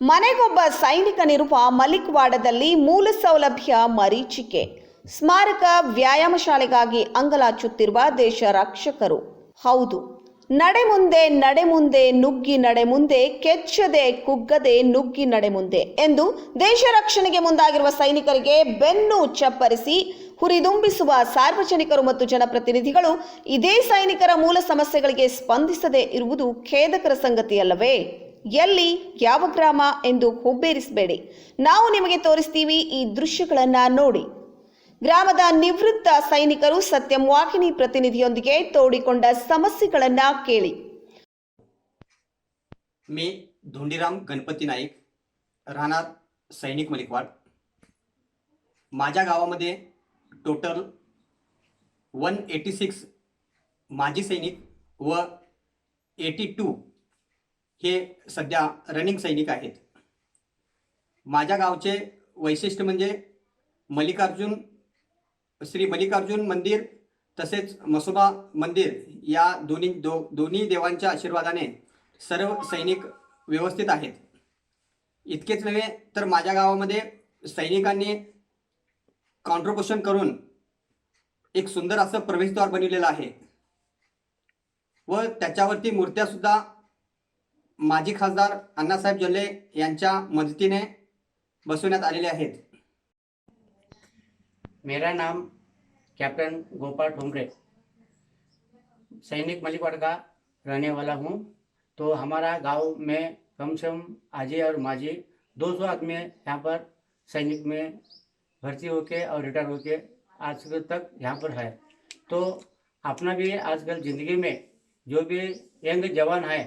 ಮನೆಗೊಬ್ಬ ಸೈನಿಕನಿರುವ ಮಲಿಕ್ವಾಡದಲ್ಲಿ ಮೂಲ ಸೌಲಭ್ಯ ಮರೀಚಿಕೆ. ಸ್ಮಾರಕ ವ್ಯಾಯಾಮ ಶಾಲೆಗಾಗಿ ಅಂಗಲಾಚುತ್ತಿರುವ ದೇಶ ರಕ್ಷಕರು. ಹೌದು ನಡೆ ಮುಂದೆ ನಡೆ ಮುಂದೆ ನುಗ್ಗಿ ನಡೆ ಮುಂದೆ ಕೆಚ್ಚದೆ ಕುಗ್ಗದೆ ನುಗ್ಗಿ ನಡೆ ಮುಂದೆ ಎಂದು ದೇಶ ರಕ್ಷಣೆಗೆ ಮುಂದಾಗಿರುವ ಸೈನಿಕರಿಗೆ ಬೆನ್ನು ಚಪ್ಪರಿಸಿ ಹುರಿದುಂಬಿಸುವ ಸಾರ್ವಜನಿಕರು ಮತ್ತು ಜನಪ್ರತಿನಿಧಿಗಳು ಇದೇ ಸೈನಿಕರ ಮೂಲ ಸಮಸ್ಯೆಗಳಿಗೆ ಸ್ಪಂದಿಸದೇ ಇರುವುದು ಖೇದಕರ ಸಂಗತಿಯಲ್ಲವೇ? ಎಲ್ಲಿ ಯಾವ ಗ್ರಾಮ ಎಂದು ಹುಬ್ಬೇರಿಸಬೇಡಿ ನಾವು ನಿಮಗೆ ತೋರಿಸ್ತೀವಿ ಈ ದೃಶ್ಯಗಳನ್ನ ನೋಡಿ ಗ್ರಾಮದ ನಿವೃತ್ತ ಸೈನಿಕರು ಸತ್ಯಂ ವಾಹಿನಿ ಪ್ರತಿನಿಧಿಯೊಂದಿಗೆ ತೋಡಿಕೊಂಡ ಸಮಸ್ಯೆಗಳನ್ನ ಕೇಳಿ मी धोंडीराम गणपती नाईक राहणार सैनिक मलिकवाड माझ्या गावामध्ये टोटल वन एटी सिक्स माजी सैनिक व एटी टू हे सध्या रनिंग सैनिक आहेत. माझ्या गावचे वैशिष्ट्य म्हणजे मल्लिकार्जुन श्री मल्लिकार्जुन मंदिर तसेच मसोबा मंदिर या दोन्ही दो दोन्ही देवांच्या आशीर्वादाने सर्व सैनिक व्यवस्थित आहेत. इतकेच नव्हे तर माझ्या गावामध्ये सैनिकांनी कॉन्ट्रिब्युशन करून एक सुंदर असं प्रवेशद्वार बनवलेलं आहे. व त्याच्यावरती मूर्त्यासुद्धा माजी खासदार अण्णासाहेब जल्ले यांच्या मदतीने बसवण्यात आलेल्या आहेत. मेरा नाम कैप्टन गोपाल ठोमरे सैनिक मलिकवाड़ का रहने वाला हूँ। तो हमारा गाँव में कम से कम आजी और माजी 200 आदमी यहाँ पर सैनिक में भर्ती होके और रिटायर होके आज तक यहाँ पर है। तो अपना भी आजकल ज़िंदगी में जो भी यंग जवान है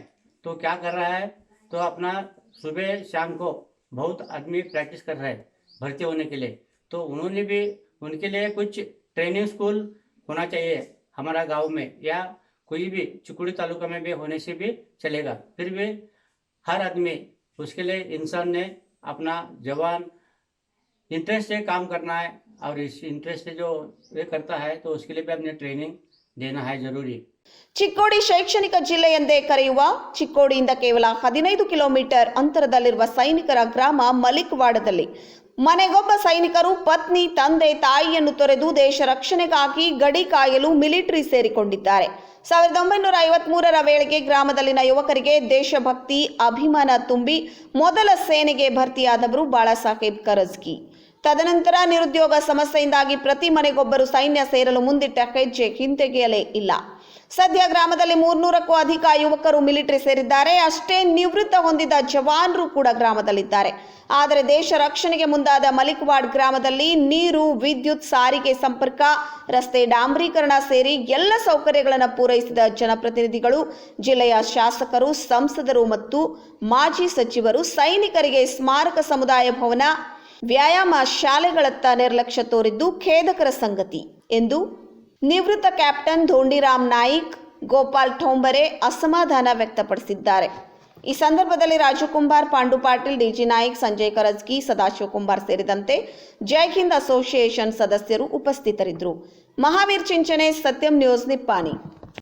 तो क्या कर रहा है? तो अपना सुबह शाम को बहुत आदमी प्रैक्टिस कर रहा है, भर्ती होने के लिए। तो उन्होंने भी, उनके लिए कुछ ट्रेनिंग स्कूल होना चाहिए हमारा गाँव में, या कोई भी चिकुड़ी तालुका में भी होने से भी चलेगा। फिर भी हर आदमी, उसके लिए इंसान ने अपना जवान इंटरेस्ट से काम करना है, और इस इंटरेस्ट से जो ये करता है तो उसके लिए भी अपने ट्रेनिंग देना है ज़रूरी ಚಿಕ್ಕೋಡಿ ಶೈಕ್ಷಣಿಕ ಜಿಲ್ಲೆ ಎಂದೇ ಕರೆಯುವ ಚಿಕ್ಕೋಡಿಯಿಂದ ಕೇವಲ ಹದಿನೈದು ಕಿಲೋಮೀಟರ್ ಅಂತರದಲ್ಲಿರುವ ಸೈನಿಕರ ಗ್ರಾಮ ಮಲಿಕ್ವಾಡದಲ್ಲಿ ಮನೆಗೊಬ್ಬ ಸೈನಿಕರು ಪತ್ನಿ ತಂದೆ ತಾಯಿಯನ್ನು ತೊರೆದು ದೇಶ ರಕ್ಷಣೆಗಾಗಿ ಗಡಿ ಕಾಯಲು ಮಿಲಿಟರಿ ಸೇರಿಕೊಂಡಿದ್ದಾರೆ ಸಾವಿರದ ಒಂಬೈನೂರ ಐವತ್ಮೂರರ ವೇಳೆಗೆ ಗ್ರಾಮದಲ್ಲಿನ ಯುವಕರಿಗೆ ದೇಶಭಕ್ತಿ ಅಭಿಮಾನ ತುಂಬಿ ಮೊದಲ ಸೇನೆಗೆ ಭರ್ತಿಯಾದವರು ಬಾಳಾಸಾಹೇಬ್ ಕರಜ್ಗಿ ತದನಂತರ ನಿರುದ್ಯೋಗ ಸಮಸ್ಯೆಯಿಂದಾಗಿ ಪ್ರತಿ ಮನೆಗೊಬ್ಬರು ಸೈನ್ಯ ಸೇರಲು ಮುಂದಿಟ್ಟ ಹೆಜ್ಜೆ ಹಿಂತೆಗೆಯಲೇ ಇಲ್ಲ. ಸದ್ಯ ಗ್ರಾಮದಲ್ಲಿ ಮೂರ್ನೂರಕ್ಕೂ ಅಧಿಕ ಯುವಕರು ಮಿಲಿಟರಿ ಸೇರಿದ್ದಾರೆ. ಅಷ್ಟೇ ನಿವೃತ್ತ ಹೊಂದಿದ ಜವಾನರು ಕೂಡ ಗ್ರಾಮದಲ್ಲಿದ್ದಾರೆ. ಆದರೆ ದೇಶ ರಕ್ಷಣೆಗೆ ಮುಂದಾದ ಮಲಿಕ್ವಾಡ್ ಗ್ರಾಮದಲ್ಲಿ ನೀರು, ವಿದ್ಯುತ್, ಸಾರಿಗೆ ಸಂಪರ್ಕ, ರಸ್ತೆ ಡಾಂಬರೀಕರಣ ಸೇರಿ ಎಲ್ಲ ಸೌಕರ್ಯಗಳನ್ನು ಪೂರೈಸಿದ ಜನಪ್ರತಿನಿಧಿಗಳು, ಜಿಲ್ಲೆಯ ಶಾಸಕರು, ಸಂಸದರು ಮತ್ತು ಮಾಜಿ ಸಚಿವರು ಸೈನಿಕರಿಗೆ ಸ್ಮಾರಕ ಸಮುದಾಯ ಭವನ ವ್ಯಾಯಾಮ ಶಾಲೆಗಳತ್ತ ನಿರ್ಲಕ್ಷ್ಯ ತೋರಿದ್ದು ಖೇದಕರ ಸಂಗತಿ ಎಂದು ನಿವೃತ್ತ ಕ್ಯಾಪ್ಟನ್ ಧೋಂಡಿರಾಮ್ ನಾಯಿಕ್, ಗೋಪಾಲ್ ಠೋಂಬರೆ ಅಸಮಾಧಾನ ವ್ಯಕ್ತಪಡಿಸಿದ್ದಾರೆ. ಈ ಸಂದರ್ಭದಲ್ಲಿ ರಾಜಕುಮಾರ್, ಪಾಂಡು ಪಾಟೀಲ್, ಡಿಜಿ ನಾಯ್ಕ್, ಸಂಜಯ್ ಕರಜ್ಗಿ, ಸದಾಶಿವ ಕುಂಬಾರ್ ಸೇರಿದಂತೆ ಜೈ ಹಿಂದ್ ಅಸೋಸಿಯೇಷನ್ ಸದಸ್ಯರು ಉಪಸ್ಥಿತರಿದ್ದರು. ಮಹಾವೀರ್ ಚಿಂಚನೆ ಸತ್ಯಂ ನ್ಯೂಸ್, ನಿಪ್ಪಾಣಿ.